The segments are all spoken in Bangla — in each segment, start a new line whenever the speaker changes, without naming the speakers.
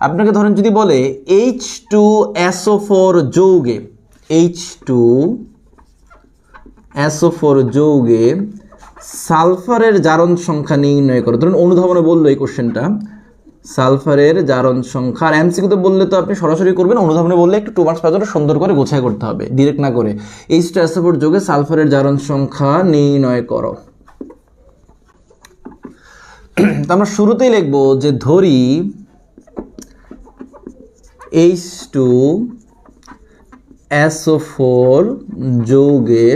আপনাকে ধরেন যদি বলে এইচ টু এসও ফোর যৌগে এইচ টু এসও ফোর যৌগে সালফারের জারণ সংখ্যা নির্ণয় করো। ধরুন অনুধাবনে বলল এই কোশ্চেনটা, সালফারের জারণ সংখ্যা, আর এমসিকিউতে বললে তো আপনি সরাসরি করবেন, অনুধাবনে বললে একটু টু মার্কস পাওয়ার সুন্দর করে গোছায় করতে হবে ডিরেক্ট না করে। এইচ টু এসও ফোর যোগে সালফারের জারণ সংখ্যা নির্ণয় করো। তো আমরা শুরুতেই লিখব যে ধরি এইচ টু এসও ফোর যৌগে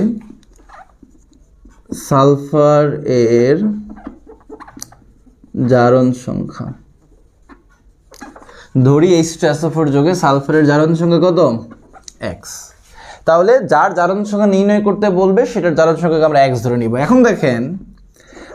সালফার এর জারণ সংখ্যা। ধরি এইচ টু এসও ফোর যোগে সালফারের জারণ সংখ্যা কত? এক্স তাহলে যার জারণ সংখ্যা নির্ণয় করতে বলবে, সেটার জারণ সংখ্যাকে আমরা এক্স ধরে নিব। এখন দেখেন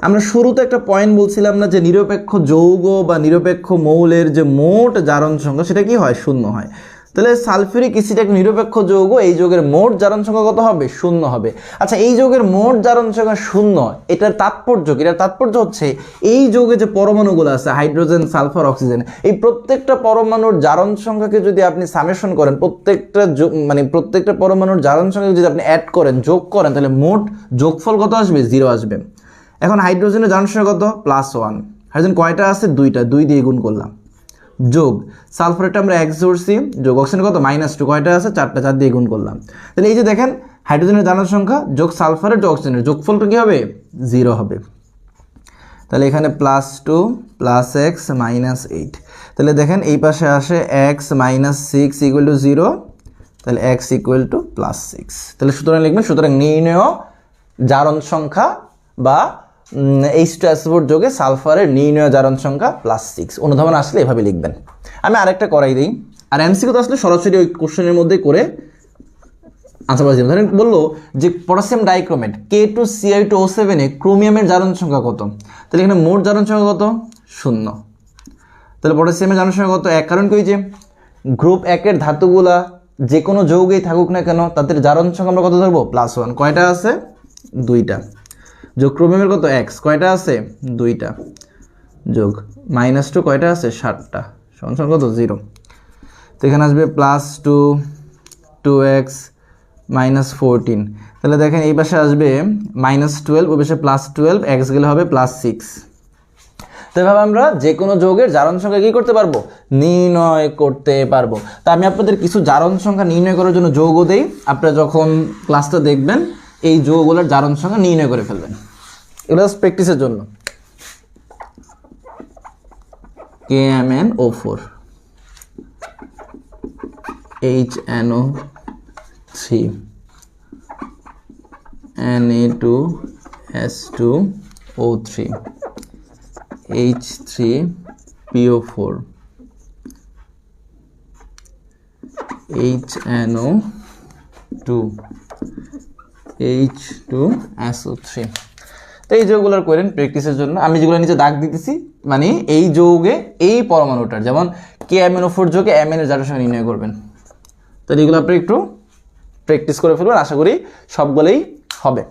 আমরা শুরুতে একটা পয়েন্ট বলছিলাম না যে নিরপেক্ষ যৌগ বা নিরপেক্ষ মৌলের যে মোট জারণ সংখ্যা, সেটা কি হয়? শূন্য হয়। তাহলে সালফিউরিক অ্যাসিড এক নিরপেক্ষ যৌগ, এই যৌগের মোট জারণ সংখ্যা কত হবে? শূন্য হবে। আচ্ছা এই যৌগের মোট জারণ সংখ্যা শূন্য, এটার তাৎপর্য কি? এটার তাৎপর্য হচ্ছে এই যৌগে যে পরমাণুগুলো আছে, হাইড্রোজেন, সালফার, অক্সিজেন, এই প্রত্যেকটা পরমাণুর জারণ সংখ্যাকে যদি আপনি সামেশন করেন, প্রত্যেকটা মানে প্রত্যেকটা পরমাণুর জারণ সংখ্যাকে যদি আপনি অ্যাড করেন, যোগ করেন, তাহলে মোট যোগফল কত আসবে? জিরো আসবে। এখন হাইড্রোজেনের জারণ সংখ্যা কত? Plus one. হাইড্রোজেন কয়টা আছে? দুইটা। দুই দিয়ে গুণ করলাম। যোগ। সালফারেটটা আমরা এক্স ধরছি যোগ অক্সিজেন কত? Minus two. কয়টা আছে? চারটা। চার দিয়ে গুণ করলাম। তাহলে এই যে দেখেন, হাইড্রোজেনের জানার সংখ্যা, যোগ সালফারের যোগ অক্সিজেনের। যোগফলটা কী হবে? জিরো হবে। তাহলে এখানে plus two, plus X, minus eight. তাহলে দেখেন, এই পাশে আসে X minus six equal to zero. তাহলে X equal to plus six. তাহলে সুতরাং লিখবেন, সুতরাং নির্ণয় জারণ সংখ্যা বা এইচ যোগে সালফারের নির্ণয় জারণ সংখ্যা প্লাস সিক্স অনুধাবন আসলে এভাবে লিখবেন। আমি আরেকটা করাই দিই। আর এমসিকিউ তো আসলে সরাসরি ওই কোশ্চেনের মধ্যে করে আনসার পাচ্ছি ধরেন বলল যে potassium dichromate K two CI two O সেভেনে ক্রোমিয়ামের জারণ সংখ্যা কত? তাহলে এখানে মোট জারণ সংখ্যা কত? শূন্য। তাহলে পটাশিয়ামের জারণ সংখ্যা কত? এক। কারণ কি যে গ্রুপ একের ধাতুগুলা যে কোনো যৌগেই থাকুক না কেন, তাদের জারণ সংখ্যা আমরা কত ধরবো? প্লাস ওয়ান কয়টা আছে? দুইটা। যোগ ক্রোমিয়ামের কত? এক্স কয়টা আছে? দুইটা। যোগ মাইনাস টু কয়টা আছে? ষাটটা সমান কত? জিরো তো এখানে আসবে plus two two X minus fourteen তাহলে দেখেন এই পাশে আসবে মাইনাস টুয়েলভ ওই পাশে প্লাস টুয়েলভ এক্স গেলে হবে প্লাস সিক্স তো এভাবে আমরা যে কোনো যৌগের জারণ সংখ্যা কী করতে পারব? নির্ণয় করতে পারব। তা আমি আপনাদের কিছু জারণ সংখ্যা নির্ণয় করার জন্য যৌগ দেই। আপনারা যখন ক্লাসটা দেখবেন এই যৌগগুলোর জারণ সংখ্যা নির্ণয় করে ফেলবেন। এগুলো প্র্যাকটিসের জন্য। K M N O four H N O three N A two S two O three H three PO four H N O two H two SO three তো এই যৌগগুলোর করেন প্র্যাকটিসের জন্য আমি যেগুলো নিচে দাগ দিতেছি মানে এই যৌগে এই পরমাণুটার, যেমন কে ও ফোর যোগে এর জারের সঙ্গে নির্ণয় করবেন। তো এগুলো আপনি একটু প্র্যাকটিস করে ফেলবেন, আশা করি সবগুলোই হবে।